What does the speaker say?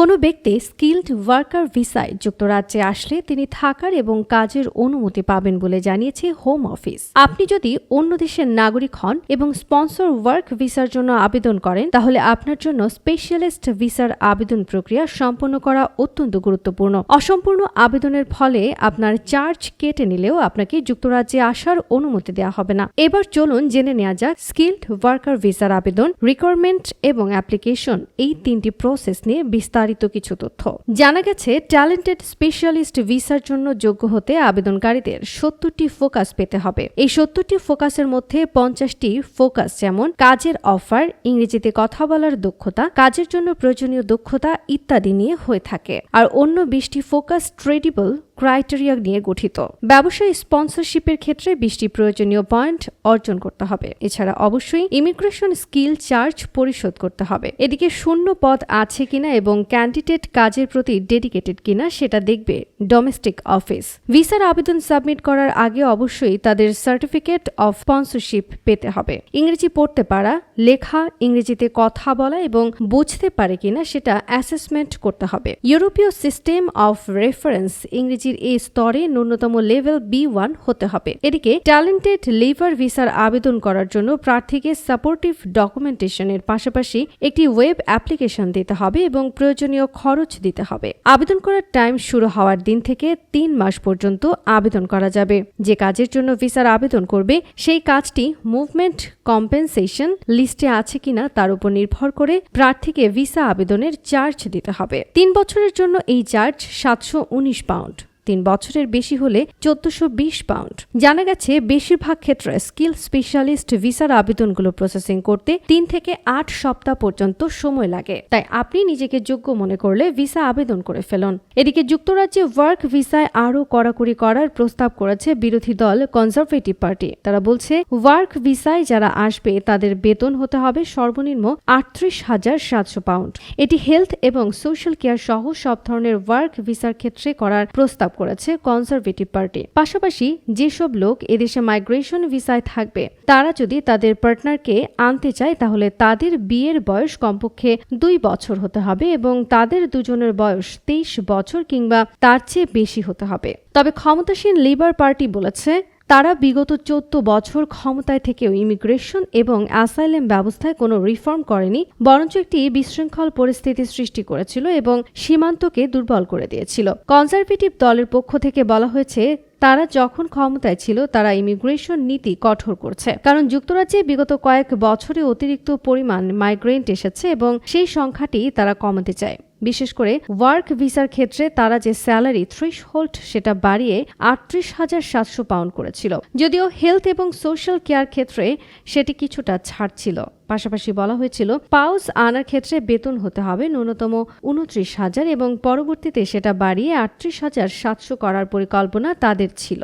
কোনো ব্যক্তি skilled worker ভিসায় যুক্তরাজ্যে আসলে তিনি থাকার এবং কাজের অনুমতি পাবেন বলে জানিয়েছে হোম অফিস। আপনি যদি অন্য দেশের নাগরিক হন এবং স্পন্সর ওয়ার্ক ভিসার জন্য আবেদন করেন, তাহলে আপনার জন্য স্পেশালিস্ট ভিসার আবেদন প্রক্রিয়া সম্পন্ন করা অত্যন্ত গুরুত্বপূর্ণ। অসম্পূর্ণ আবেদনের ফলে আপনার চার্জ কেটে নিলেও আপনাকে যুক্তরাজ্যে আসার অনুমতি দেওয়া হবে না। এবার চলুন জেনে নেওয়া যাক স্কিল্ড ওয়ার্কার ভিসার আবেদন, রিকোয়ারমেন্ট এবং অ্যাপ্লিকেশন এই তিনটি প্রসেস নিয়ে বিস্তারিত কিছু তথ্য। জানা গেছে, ট্যালেন্টেড স্পেশালিস্ট ভিসার জন্য যোগ্য হতে আবেদনকারীদের সত্তরটি ফোকাস পেতে হবে। এই সত্তরটি ফোকাসের মধ্যে পঞ্চাশটি ফোকাস যেমন কাজের অফার, ইংরেজিতে কথা বলার দক্ষতা, কাজের জন্য প্রয়োজনীয় দক্ষতা ইত্যাদি নিয়ে হয়ে থাকে। আর অন্য বিশটি ফোকাস ট্রেডিবল ক্রাইটেরিয়া নিয়ে গঠিত। ব্যবসায়ী স্পন্সরশিপের ক্ষেত্রে বিশটি প্রয়োজনীয় পয়েন্ট অর্জন করতে হবে। এছাড়া অবশ্যই ইমিগ্রেশন স্কিল চার্জ পরিশোধ করতে হবে। এদিকে শূন্য পদ আছে কিনা এবং ক্যান্ডিডেট কাজের প্রতি ডেডিকেটেড কিনা সেটা দেখবে ডোমেস্টিক অফিস। ভিসার আবেদন সাবমিট করার আগে অবশ্যই তাদের সার্টিফিকেট অফ স্পন্সরশিপ পেতে হবে। ইংরেজি পড়তে পারা, লেখা, ইংরেজিতে কথা বলা এবং বুঝতে পারে কিনা সেটা অ্যাসেসমেন্ট করতে হবে। ইউরোপীয় সিস্টেম অফ রেফারেন্স ইংরেজির এই স্তরে ন্যূনতম লেভেল বি ওয়ান হতে হবে। এদিকে ট্যালেন্টেড লিভার ভিসার আবেদন করার জন্য প্রার্থীকে সাপোর্টিভ ডকুমেন্টেশনের পাশাপাশি একটি ওয়েব অ্যাপ্লিকেশন দিতে হবে এবং প্রয়োজনীয় খরচ দিতে হবে। আবেদন করার টাইম শুরু হওয়ার দিন থেকে তিন মাস পর্যন্ত আবেদন করা যাবে। যে কাজের জন্য ভিসার আবেদন করবে, সেই কাজটি মুভমেন্ট কম্পেনসেশন লিস্টে আছে কিনা তার উপর নির্ভর করে প্রার্থীকে ভিসা আবেদনের চার্জ দিতে হবে। তিন বছরের জন্য এই চার্জ সাতশো উনিশ পাউন্ড তিন বছরের বেশি হলে চোদ্দশো বিশ পাউন্ড। জানা গেছে, বেশিরভাগ ক্ষেত্রে স্কিল স্পেশালিস্ট ভিসার আবেদনগুলো প্রসেসিং করতে তিন থেকে আট সপ্তাহ পর্যন্ত সময় লাগে। তাই আপনি নিজেকে যোগ্য মনে করলে ভিসা আবেদন করে ফেলুন। এদিকে যুক্তরাজ্যে ওয়ার্ক ভিসায় আরও কড়াকড়ি করার প্রস্তাব করেছে বিরোধী দল কনজারভেটিভ পার্টি। তারা বলছে, ওয়ার্ক ভিসায় যারা আসবে, তাদের বেতন হতে হবে সর্বনিম্ন আটত্রিশ হাজার সাতশো পাউন্ড। এটি হেলথ এবং সোশ্যাল কেয়ার সহ সব ধরনের ওয়ার্ক ভিসার ক্ষেত্রে করার প্রস্তাব করেছে কনজারভেটিভ পার্টি পাশাপাশি যেসব লোক এদেশে মাইগ্রেশন ভিসায় থাকবে, তারা যদি তাদের পার্টনারকে আনতে চায়, তাহলে তাদের বিয়ের বয়স কমপক্ষে দুই বছর হতে হবে এবং তাদের দুজনের বয়স তেইশ বছর কিংবা তার চেয়ে বেশি হতে হবে। তবে ক্ষমতাসীন লিবার পার্টি বলেছে তারা বিগত চোদ্দ বছর ক্ষমতায় থেকেও ইমিগ্রেশন এবং অ্যাসাইলেম ব্যবস্থায় কোনো রিফর্ম করেনি, বরঞ্চ একটি বিশৃঙ্খল পরিস্থিতি সৃষ্টি করেছিল এবং সীমান্তকে দুর্বল করে দিয়েছিল। কনজারভেটিভ দলের পক্ষ থেকে বলা হয়েছে, তারা যখন ক্ষমতায় ছিল, তারা ইমিগ্রেশন নীতি কঠোর করছে। কারণ যুক্তরাজ্যে বিগত কয়েক বছরে অতিরিক্ত পরিমাণ মাইগ্রেন্ট এসেছে এবং সেই সংখ্যাটি তারা কমাতে চায়। বিশেষ করে ওয়ার্ক ভিসার ক্ষেত্রে তারা যে স্যালারি থ্রিশ হোল্ড সেটা বাড়িয়ে আটত্রিশ হাজার সাতশো পাউন্ড করেছিল। যদিও হেলথ এবং সোশ্যাল কেয়ার ক্ষেত্রে সেটি কিছুটা ছাড় ছিল। পাশাপাশি বলা হয়েছিল, পাউস আনার ক্ষেত্রে বেতন হতে হবে ন্যূনতম উনত্রিশ হাজার এবং পরবর্তীতে সেটা বাড়িয়ে আটত্রিশ হাজার সাতশো করার পরিকল্পনা তাদের ছিল।